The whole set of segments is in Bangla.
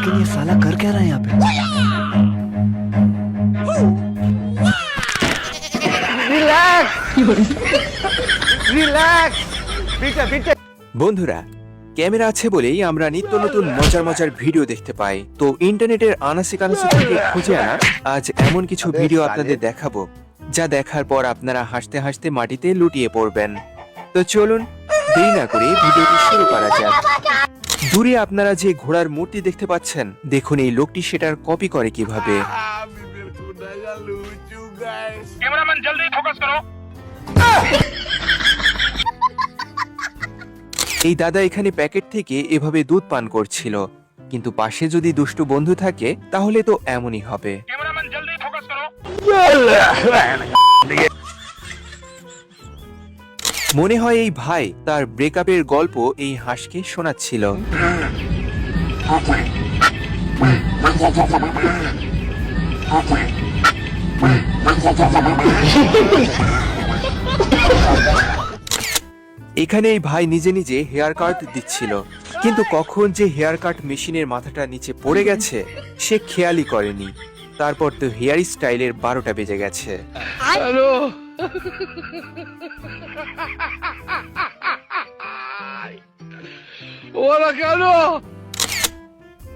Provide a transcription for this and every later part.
लेकिन ये साला कर क्या रहा है यहाँ पे বন্ধুরা ক্যামেরা আছে বলেই আমরা নিত্য নতুন মজার মজার ভিডিও দেখতে পাই তো ইন্টারনেটের আনাসি কানাসি থেকে খুঁজে আনা আজ এমন কিছু ভিডিও আপনাদের দেখাবো যা দেখার পর আপনারা হাসতে হাসতে মাটিতে লুটিয়ে পড়বেন তো চলুন দেরি না করে ভিডিওটি শুরু করা যাক দূরে আপনারা যে ঘোড়ার মূর্তি দেখতে পাচ্ছেন দেখুন এই লোকটি সেটার কপি করে কীভাবে। এই দাদা এখানে প্যাকেট থেকে এভাবে দুধ পান করছিল কিন্তু পাশে যদি দুষ্টু বন্ধু থাকে তাহলে তো এমনই হবে। মনে হয় এই ভাই তার ব্রেকআপের গল্প এই হাঁসকে শোনাচ্ছিল। এখানে এই ভাই নিজে নিজে হেয়ার কাট দিচ্ছিল। কিন্তু কখন যে হেয়ার কাট মেশিনের মাথাটা নিচে পড়ে গেছে, সে খেয়ালই করেনি। তারপর তো হেয়ার স্টাইলের বারোটা বেজে গেছে।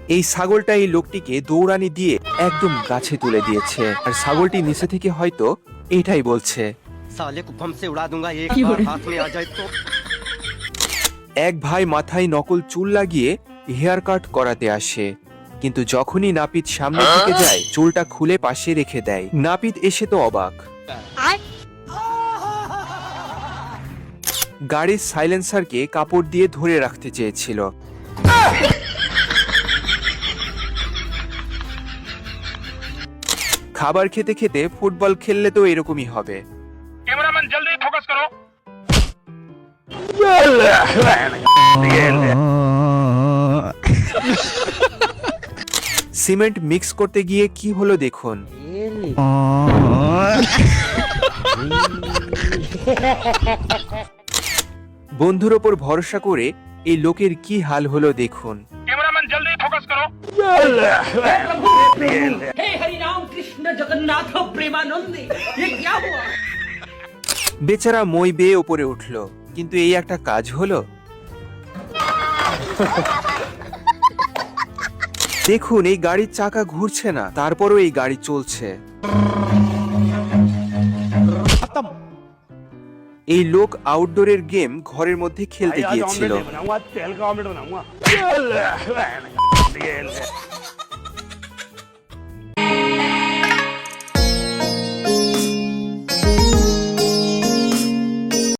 এই ছাগলটা এই লোকটিকে দৌড়ানি দিয়ে একদম গাছে তুলে দিয়েছে। আর ছাগলটি নিচে থেকে হয়তো এটাই বলছে। এক ভাই মাথায় নকল চুল লাগিয়ে হেয়ার কাট করাতে আসে। কিন্তু যখনই নাপিত সামনে থেকে যায় চুলটা খুলে পাশে রেখে দেয়। নাপিত এসে তো অবাক। গাড়ির সাইলেন্সারকে কাপড় দিয়ে ধরে রাখতে চেয়েছিল। খাবার খেতে খেতে ফুটবল খেললে তো এরকমই হবে। সিমেন্ট মিক্স করতে গিয়ে কি হলো দেখুন। বন্ধুর ওপর ভরসা করে এই লোকের কি হাল হলো দেখুন। বেচারা মই বেয়ে ওপরে উঠল কিন্তু এই একটা কাজ হলো? দেখুন এই গাড়ির চাকা ঘুরছে না তারপরও এই গাড়ি চলছে। এই লোক আউটডোরের গেম ঘরের মধ্যে খেলতে গিয়েছিল